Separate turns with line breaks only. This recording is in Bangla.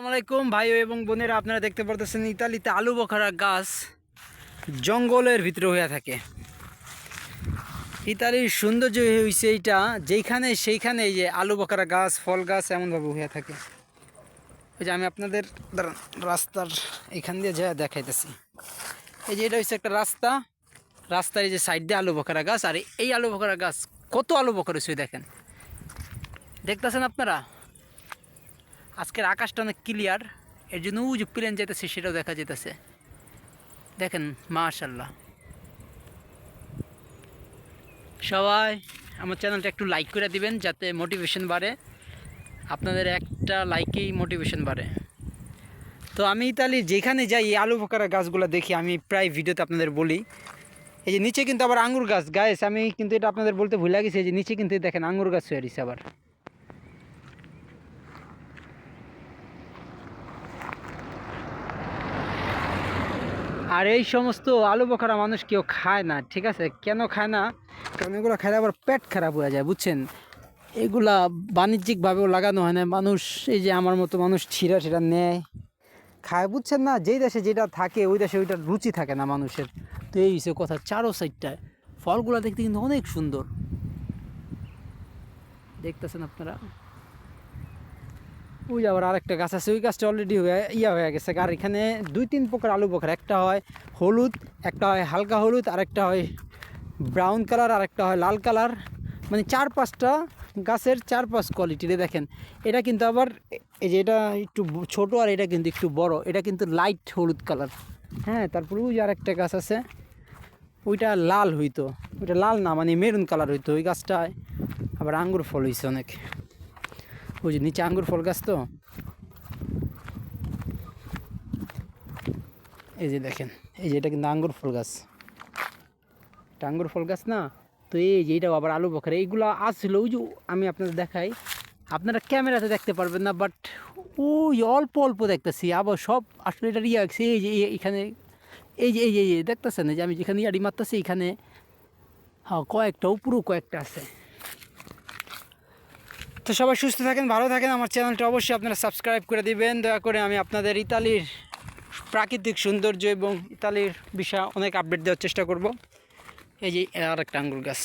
আসসালামাইকুম ভাই এবং বোনেরা, আপনারা দেখতে পারতেছেন ইতালিতে আলু বখারা গাছ জঙ্গলের ভিতরে হয়ে থাকে। ইতালির সৌন্দর্য হয়েছে এইটা, যেইখানে সেইখানে এই যে আলু বখারা গাছ, ফল গাছ এমনভাবে হইয়া থাকে। ওই যে আমি আপনাদের রাস্তার এখান দিয়ে যা দেখাইতেছি। এই যে এটা হচ্ছে একটা রাস্তা। রাস্তার এই যে সাইড দিয়ে আলু বখারা গাছ, আর এই আলু বখারা গাছ কত আলু বখারা হয়েছে দেখেন। দেখতেছেন আপনারা? আজকের আকাশটা অনেক ক্লিয়ার এর জন্য উজ প্লেন যেতেছে সেটাও দেখা যেতেছে দেখেন মাশাল্লাহ সবাই, আমার চ্যানেলটা একটু লাইক করে দিবেন, যাতে মোটিভেশন বাড়ে। আপনাদের একটা লাইকেই মোটিভেশন বাড়ে। তো আমি তাহলে যেখানে যাই, এই আলু পোকারা গাছগুলো দেখি, আমি প্রায় ভিডিওতে আপনাদের বলি। এই যে নিচে কিন্তু আবার আঙ্গুর গাছ গাছ আমি কিন্তু এটা আপনাদের বলতে ভুলে গেছি, এই যে নিচে কিন্তু দেখেন আঙুর গাছ হয়ে আবার। আর এই সমস্ত আলু বখারা মানুষ কেউ খায় না, ঠিক আছে? কেন খায় না? কারণ এগুলো খাইলে আবার পেট খারাপ হয়ে যায়, বুঝছেন? এগুলা বাণিজ্যিকভাবেও লাগানো হয় না। মানুষ, এই যে আমার মতো মানুষ ছিঁড়া ছিঁড়া নেয়, খায়, বুঝছেন না? যেই দেশে যেটা থাকে, ওই দেশে ওইটার রুচি থাকে না মানুষের। তো এই হিসেবে কথা চারো সাইডটায়। ফলগুলো দেখতে কিন্তু অনেক সুন্দর। দেখতেছেন আপনারা? ওই আবার আরেকটা গাছ আছে, ওই গাছটা অলরেডি ইয়া হয়ে গেছে। আর এখানে দুই তিন প্রকার আলু বখার, একটা হয় হলুদ, একটা হয় হালকা হলুদ আরেকটা হয় ব্রাউন কালার আর একটা হয় লাল কালার মানে চার পাঁচটা গাছের চার পাঁচ কোয়ালিটির দেখেন। এটা কিন্তু আবার এই যে এটা একটু ছোট আর এটা কিন্তু একটু বড়। এটা কিন্তু লাইট হলুদ কালার হ্যাঁ তারপরে ওই যে আরেকটা গাছ আছে, ওইটা লাল হইতো। ওইটা লাল না মানে মেরুন কালার হইতো। ওই গাছটায় আবার আঙ্গুর ফল হয়েছে অনেক। ওই যে নিচে আঙ্গুর ফল গাছ তো? এই যে দেখেন, এই যে এটা কিন্তু আঙ্গুর ফল গাছ। এটা আঙ্গুর ফল গাছ না? তো এই যে এইটাও আবার আলু বখারে। এইগুলো আসছিল ওই যে আমি আপনাদের দেখাই, আপনারা ক্যামেরাতে দেখতে পারবেন না বাট ওই অল্প অল্প দেখতেছি। আবার সব আসলে এটা ইয়ে আছে এই যে এখানে, এই যে এই যে দেখতেছেন? যে আমি যেখানে ইয়ারি মারতেছি, এখানে হ্যাঁ কয়েকটা, উপরও কয়েকটা আছে। তো সবাই সুস্থ থাকেন, ভালো থাকেন। আমার চ্যানেলটা অবশ্যই আপনারা সাবস্ক্রাইব করে দিবেন। দয়া করে আমি আপনাদের ইতালির প্রাকৃতিক সৌন্দর্য এবং ইতালির বিষয়ে অনেক আপডেট দেওয়ার চেষ্টা করব। এই যে আর একটা আঙ্গুর গাছ।